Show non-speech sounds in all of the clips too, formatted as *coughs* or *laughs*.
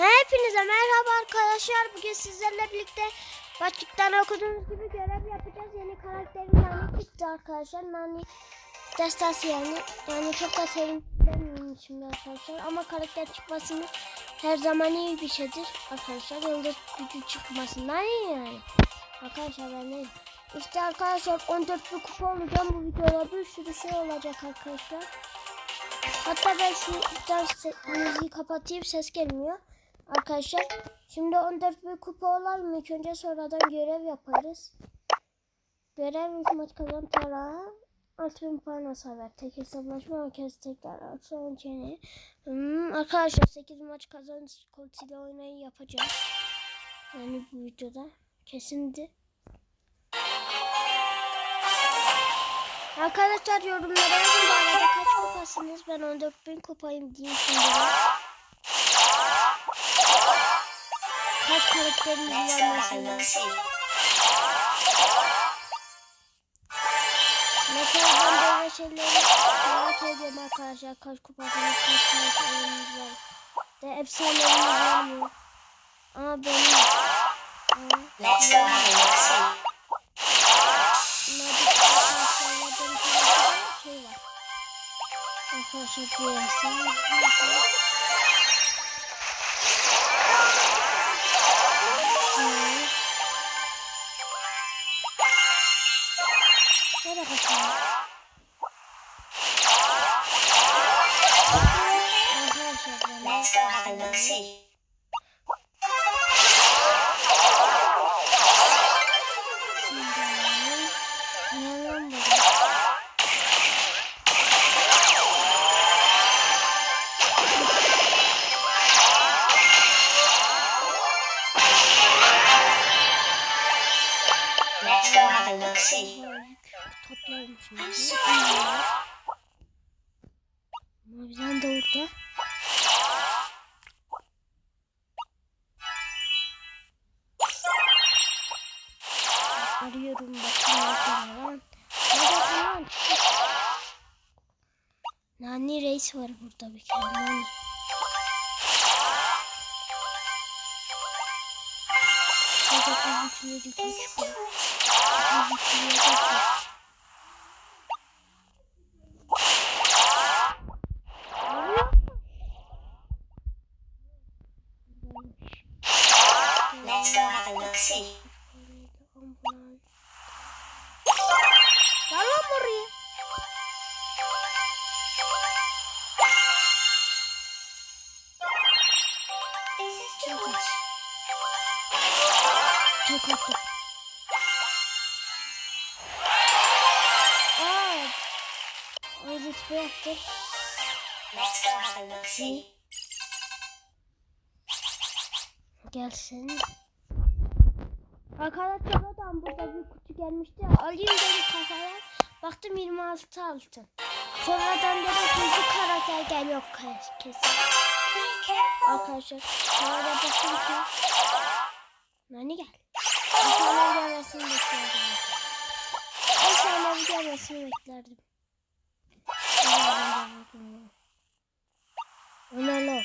Hepinize merhaba arkadaşlar. Bugün sizlerle birlikte başlıktan okuduğunuz gibi görev yapacağız. Yeni karakterim Nani çıktı arkadaşlar. Nani destası yani. Yani çok da sevindim şimdi arkadaşlar. Ama karakter çıkmasını her zaman iyi bir şeydir arkadaşlar. Yıldız gücü çıkmasından iyi yani. Arkadaşlar ben neyim? İşte arkadaşlar 14 bir kupa olacağım. Bu videoda bir sürü şey olacak arkadaşlar. Hatta ben şu müziği kapatayım ses gelmiyor. Arkadaşlar şimdi 14 bir kupa olalım ilk önce sonradan görev yaparız. Görev maç kazan para 6000 puan hasar Tek hesaplaşma herkes tekrar aksiyon çene. Hmm, arkadaşlar 8 maç kazan koltiyle oynayı yapacağım. Yani bu videoda kesindi. Arkadaşlar yorumlara yazın bu arada kaç kupasınız? Ben 14.000 kupayım diyeyim şimdi. Karakteriniz var mesela? Mesela ben böyle şeyleri merak ediyorum arkadaşlar. Kaç kupasınız, kaç karakteriniz var? De efsaneleriniz var mı? Ama benim... Aa, Let's go have Kaçıyor? Arkadaşlar ben Maviden de orada. Arıyorum bakayım nerede lan. Nerede? Nani reis var burada bir kere. Nani. Burada kızı içine dikkat çıkıyor. Kızı içine dikkat. See. Gelsin. Arkadaşlar adam burada bir kutu gelmişti. Alayım dedim kafadan. Baktım 26 altın. Sonradan dedim ki bu karakter geliyor ke- kesin. Arkadaşlar sonra baktım ki Nani gel. İnsanlar gelmesini beklerdim. İnsanlar gelmesini beklerdim. O ne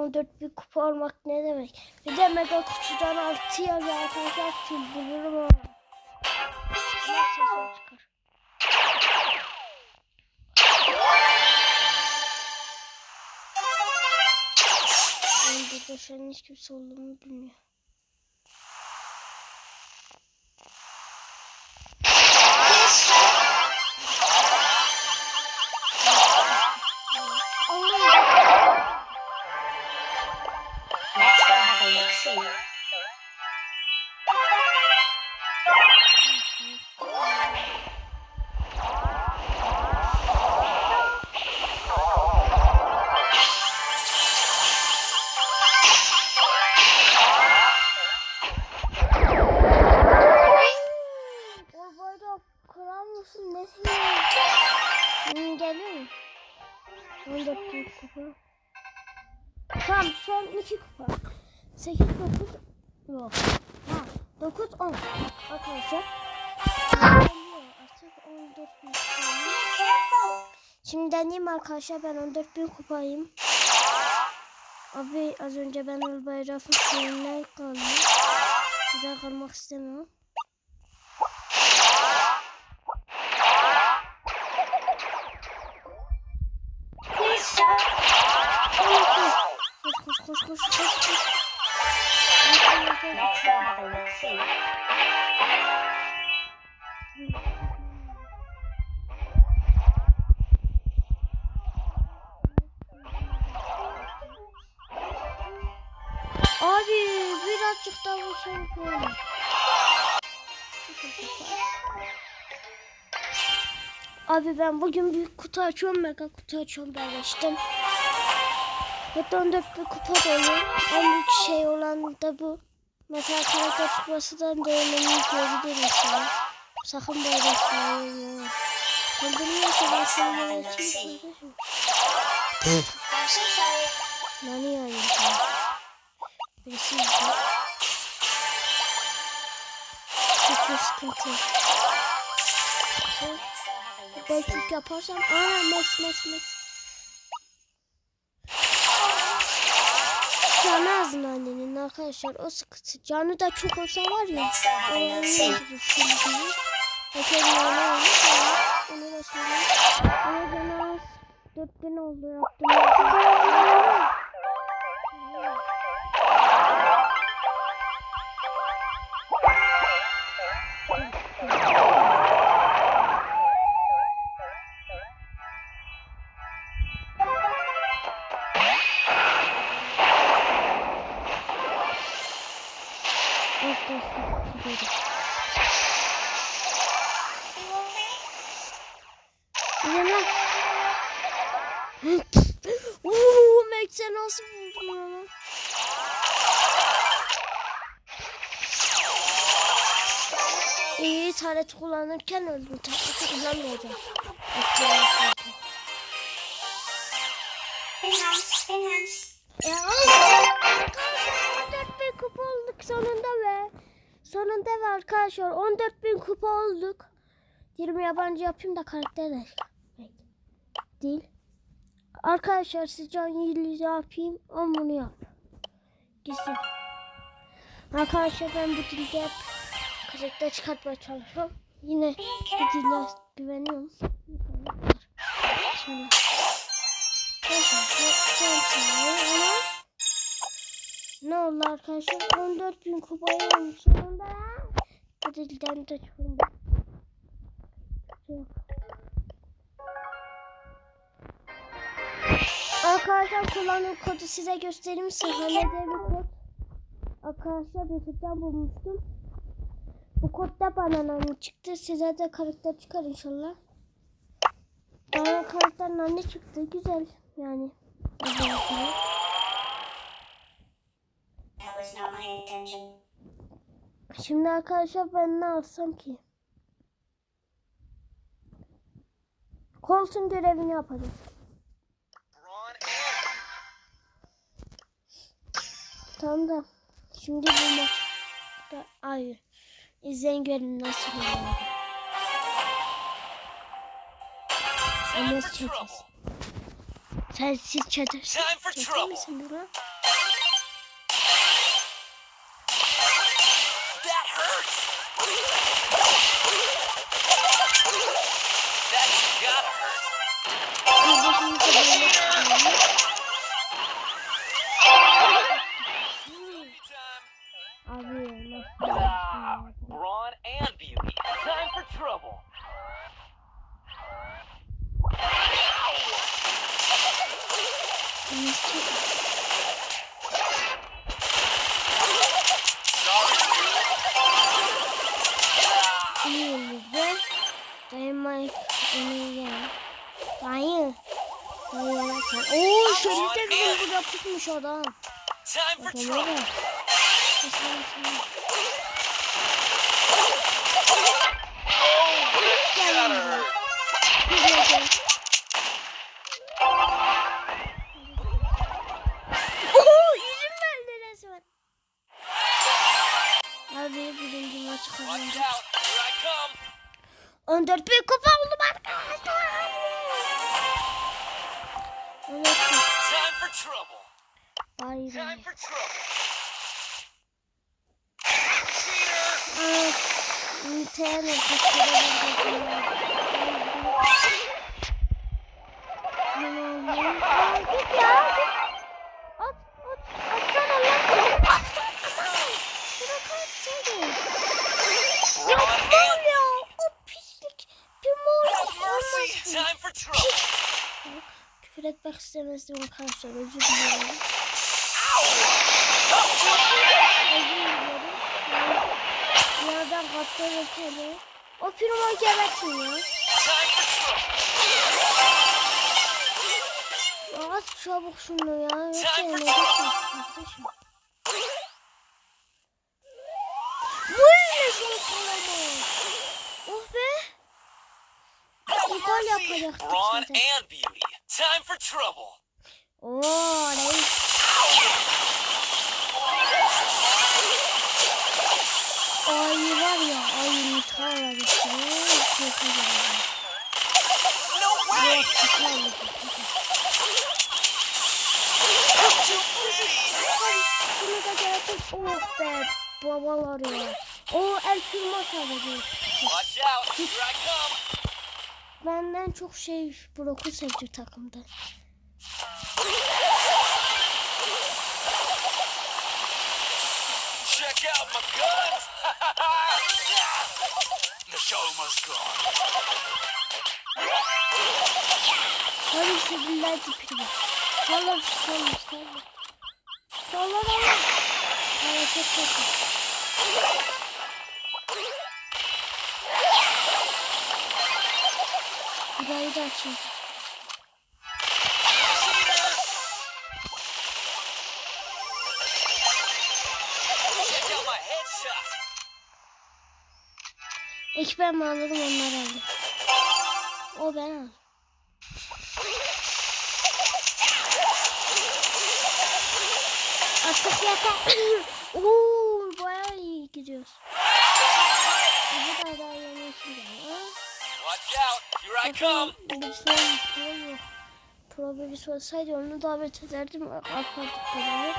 14 bir kupa olmak ne demek? Bir de mega kutudan 6 yazıyor arkadaşlar. Çıldırırım ama. Sesim çıkar. Ben hiç kimse olduğumu bilmiyor. Arkadaşlar ben 14 bin kupayım. Abi az önce ben Ul Bayraf'ın şeyinden kaldım. Bir daha kalmak istemiyorum. Abi ben bugün büyük kutu açıyorum, mega kutu açıyorum derleştim. Hatta 14 bir kupa dolu. En büyük şey olan da bu. Mesela karakter çıkmasından da önemli diyebilirim sana. Sakın böyle söyleme. Ben yöneteyim kardeşim. I'm so sorry. Nani yani? Birisi izle. Çok sıkıntı. Belki yaparsam. Aa Max Max Max. Canı az annenin arkadaşlar o sıkıntı. Canı da çok olsa var ya. Let's go have a Onu look see. öldürür. Bakın ne olmuş. Onu da söyleyeyim. Ama canı az. 4000 oldu yaptım. Taret kullanırken öldüm. Tareti kullanmayacağım. Ya arkadaşlar 14 bin kupa olduk sonunda ve sonunda ve arkadaşlar 14 bin kupa olduk. 20 yabancı yapayım da karakter de değil. Arkadaşlar can iyiliği yapayım ama bunu yap. Gitsin. Arkadaşlar ben bu dilde hep karakter çıkartmaya çalışıyorum. Yine dile güveniyorum. Şimdi. Ne oldu arkadaşlar? 14 bin kupayı aldım sonunda dilden de çıkıyorum. Arkadaşlar kullanım kodu size göstereyim. Sahane diye bir kod. Arkadaşlar YouTube'dan bulmuştum. Bu kodda bana çıktı. Size de karakter çıkar inşallah. Bana karakter nane çıktı. Güzel yani. Şimdi arkadaşlar ben ne alsam ki? Colton görevini yapacağım. Tamam da şimdi bu maçta hayır. İzleyin görün nasıl oluyor. Enes çetesi. Sen siz çetesi. Çete misin bu lan? That hurts. That's gotta hurt. Kardeşimiz de böyle. Arkadaşlar. Özür dilerim. Özür. Yani Yerden katları kere. O primo gebersin ya. Ya çabuk şunu ya. Yoksa kardeşim. Böyle sonuç olamaz. Oh be. Gol yapacaktık Ron and Beauty. Time for trouble. Oo reis. Ay var ya ay nitara gitti. Çok güzel. Yok çıkarmadı. Bunu da gerçek. Oh be babalar ya. O el kırma sadece. Watch out! Here I come! Benden çok şey Brock'u sevdi takımda. Check out my guns! *laughs* the show must go on. Hadi sevgiler tipini. Salla salla salla. Salla salla. Hareket çok Burayı da açayım. Ben alırım onlar aldı. O ben al. Artık yeter. *coughs* Oo, bayağı iyi gidiyoruz. Bu da daha yeni işim. Watch out! Here I come! Bakalım birisinin pro yok. Pro birisi olsaydı onu davet ederdim. Akardık böyle.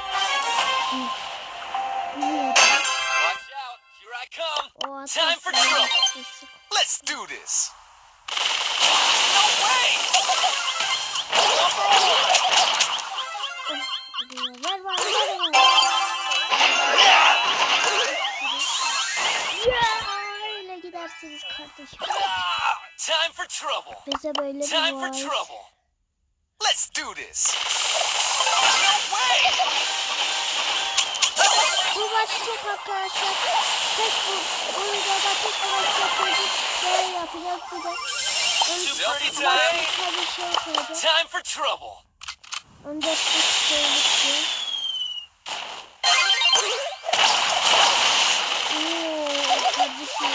Hı. Time for trouble. Let's do this! No way! One! oluyor. Ver var ver var. Ya öyle gidersiniz kardeşim. Time for trouble! Bize böyle bir Time for var. trouble! Let's do this! No way! Bu maç tek arkadaşlar. Tek bu. Bu videoda tek maç yapıyorduk. Böyle yapacağız bir de. Too pretty today! Başka bir şey koyacağız. Time for trouble! Onu da tek söyledik diye. Oo, kardeşim.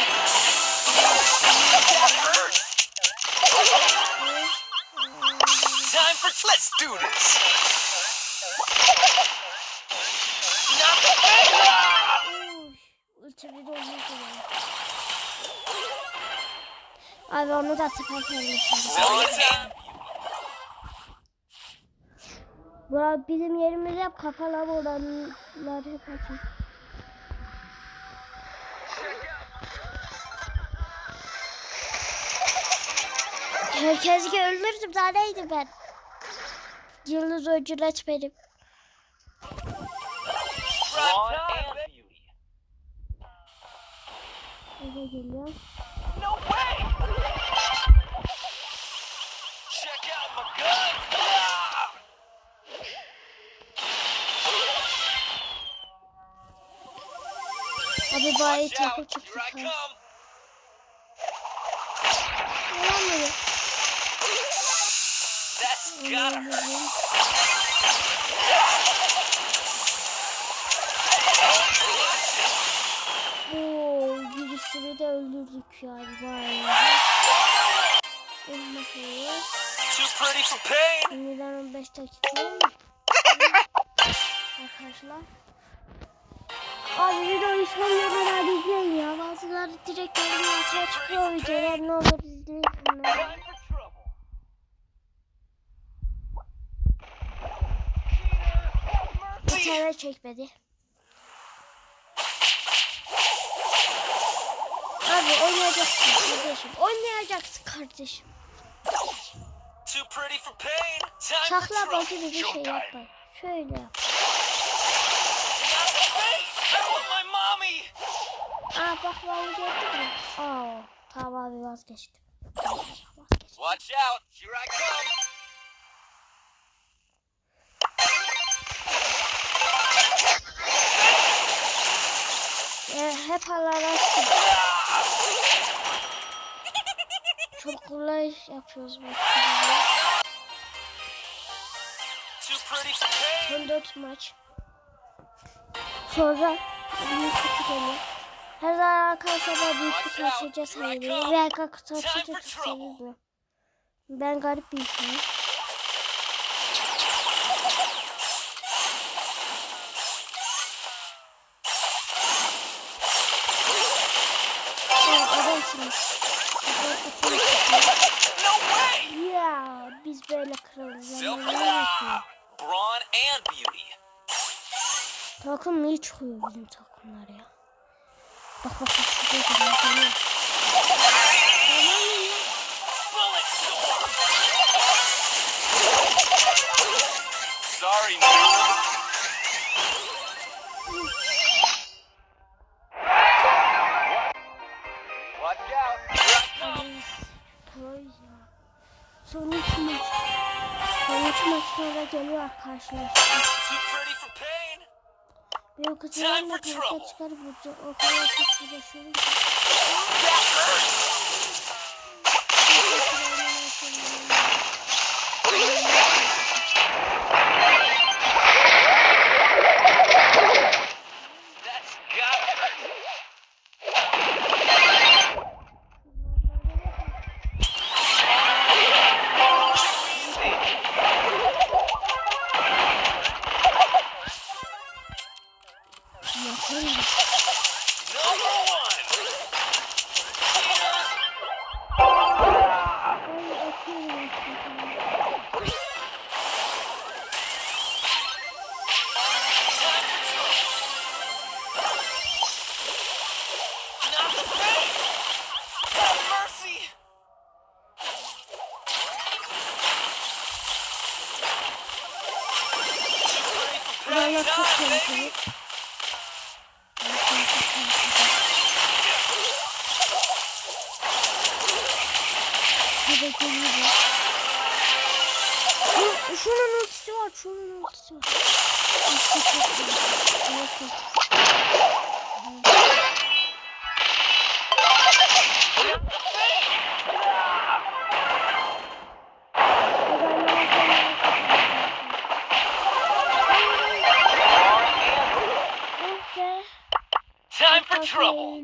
That hurt! Ee, Time for let's do this! Not the Uy, ulti bir de olmak üzere. Abi onu da sıfır time! Bura bizim yerimiz hep kapalı olanlar hep açık. Herkesi öldürdüm daha neydi ben? Yıldız öcület benim. Ron and Beauty. Eve geliyor. No way! Check out my gun! Ah! Abi bayi Watch takı out! çıktı. Here I come! Yalan mı? That's gotta hurt! Birisini de öldürdük yani vay. Şimdiden 15 dakika. Arkadaşlar. Abi videoyu sonuna kadar izleyin ya. Bazıları direkt yorumun altına çıkıyor videolar. Ne olur izleyin bunları. Bir tane çekmedi. Abi oynayacaksın kardeşim. Oynayacaksın kardeşim. Sakla bacı bir şey yapma. Şöyle yap. Aa bak ben gördün mü? Aa tamam abi vazgeçtim. Watch out! Here I come! Ee, hep Allah açtım. Çok kolay yapıyoruz bu. Son 4 maç. Sonra büyük kutu geliyor. Her zaman arkadaşlar büyük kutu açınca seviyorum. Ve arka kutu çok seviyorum. Ben garip bir insanım. Aa, adamsınız. Ben kutuyu No way! Ya biz böyle kralız. Silver Yani ne diyorsun? ah, Brawn and beauty. Takım iyi çıkıyor bizim takımlar ya. Bak bak bak şuraya geliyor geliyor. Sorry, noob. Watch out! Here I come! Ay, proyuz ya. Son üç maç. Son üç maç sonra geliyor karşılaştık. Time for kanka trouble. çıkarıp. O kadar çok uğraşıyorum Time for trouble!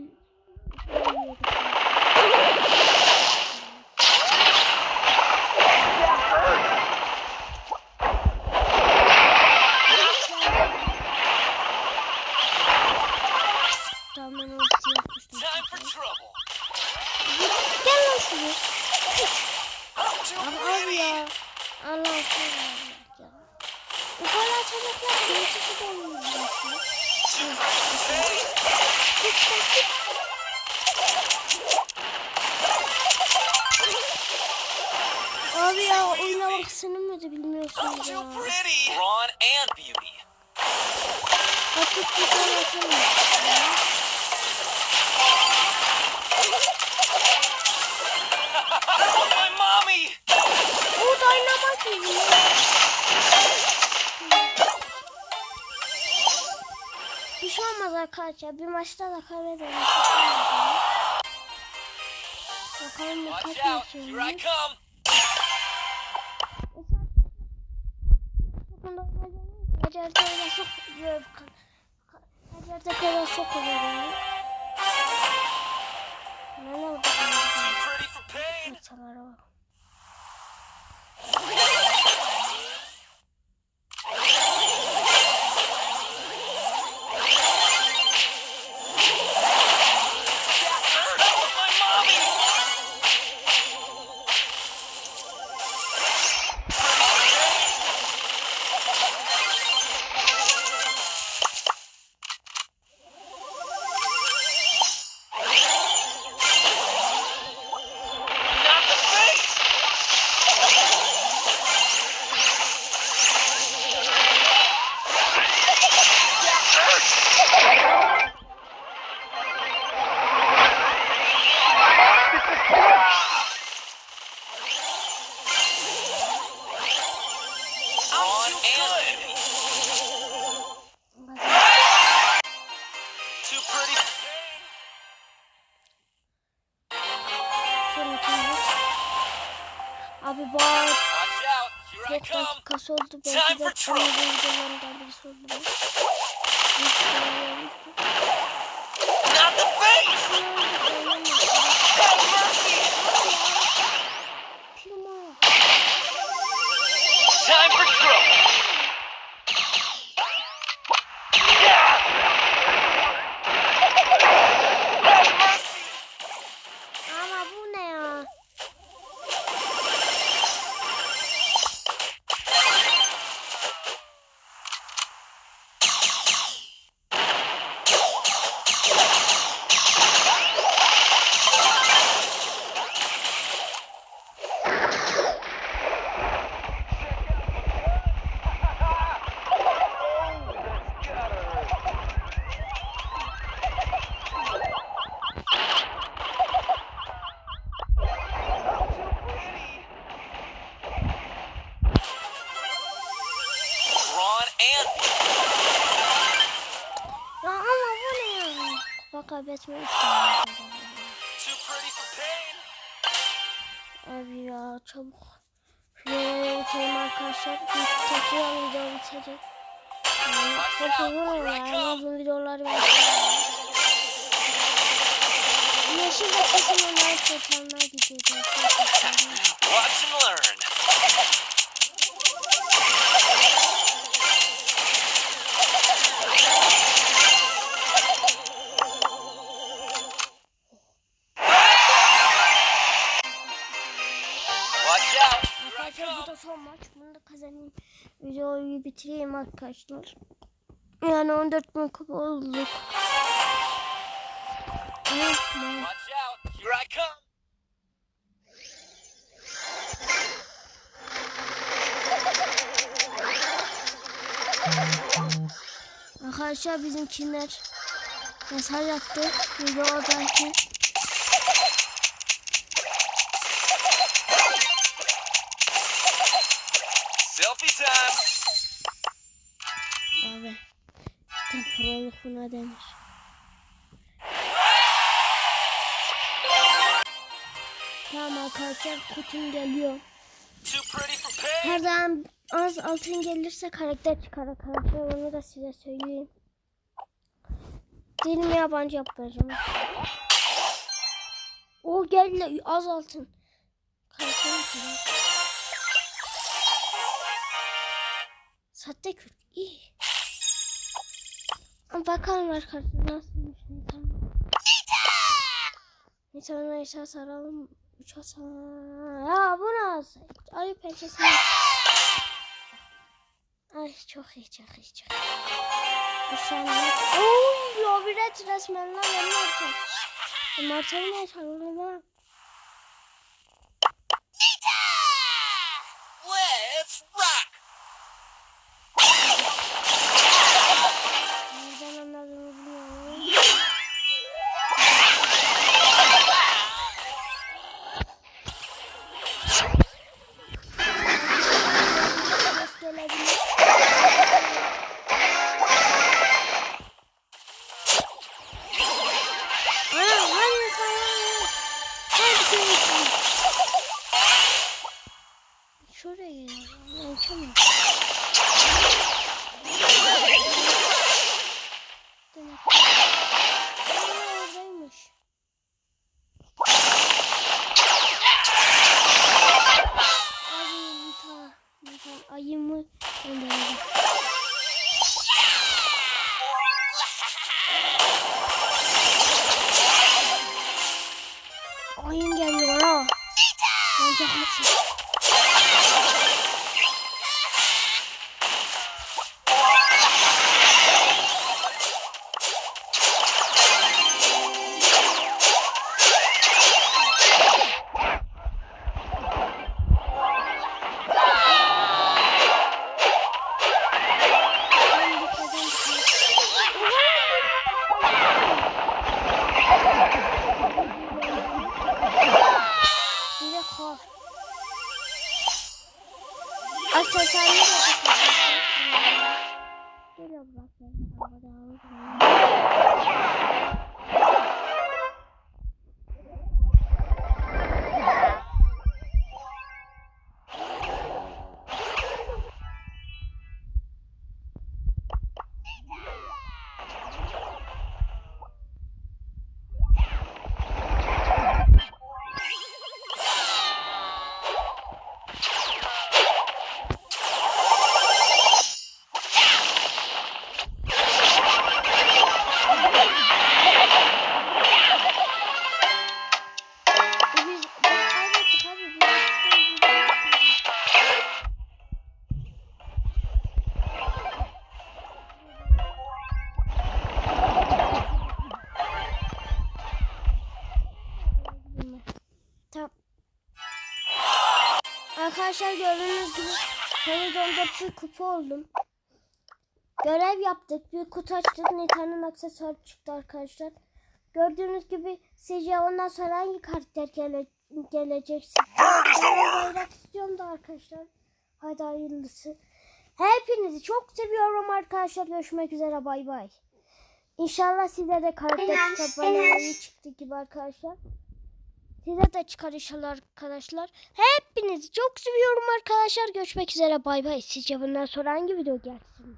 Too pretty! Brawn and beauty. Want my mommy! O dynamite yüzünden. Bir şey olmaz arkadaşlar. Bir maçta da kaybederim. Bakalım ne kaç Watch out! maç Here I oynuyor. come! Becerde öyle çok Becerde kadar çok olur yani. Ne ne oldu? Time for trouble. Pain. Abi ya çabuk. Şuraya bitirelim arkadaşlar. Tekrar video bitecek. Yani çok uzun ya. En uzun videoları ben Yeşil kesin onları kurtarmaya arkadaşlar. Watch and learn. Arkadaşlar. Yani 14 bin kupa olduk. Arkadaşlar bizimkiler mesaj attı videodaki. Denir. Tamam arkadaşlar kutum geliyor. Her zaman az altın gelirse karakter çıkar arkadaşlar onu da size söyleyeyim. Dilimi yabancı yapacağım. O geldi az altın. Karakter çıkar. Sahte Kürt iyi. Bakalım arkadaşlar nasılmış Nisan. Nisan'a işe saralım. Üç saralım. Ya bu nasıl? Ayı pençesini. Ay çok iyi çok iyi çok iyi. Saniye. Oy labirent resmen lan benim artık. Marta'yı ne çalalım ha? Ben bir kupa oldum. Görev yaptık. Bir kutu açtık. Nita'nın aksesuarı çıktı arkadaşlar. Gördüğünüz gibi sizce ondan sonra hangi karakter gele gelecek? Bayrak istiyorum da arkadaşlar. Hadi hayırlısı. Hepinizi çok seviyorum arkadaşlar. Görüşmek üzere. Bay bay. İnşallah size de karakter iyi çıktı gibi arkadaşlar. Size de çıkar inşallah arkadaşlar. Hepinizi çok seviyorum arkadaşlar. Görüşmek üzere. Bay bay. Sizce bundan sonra hangi video gelsin?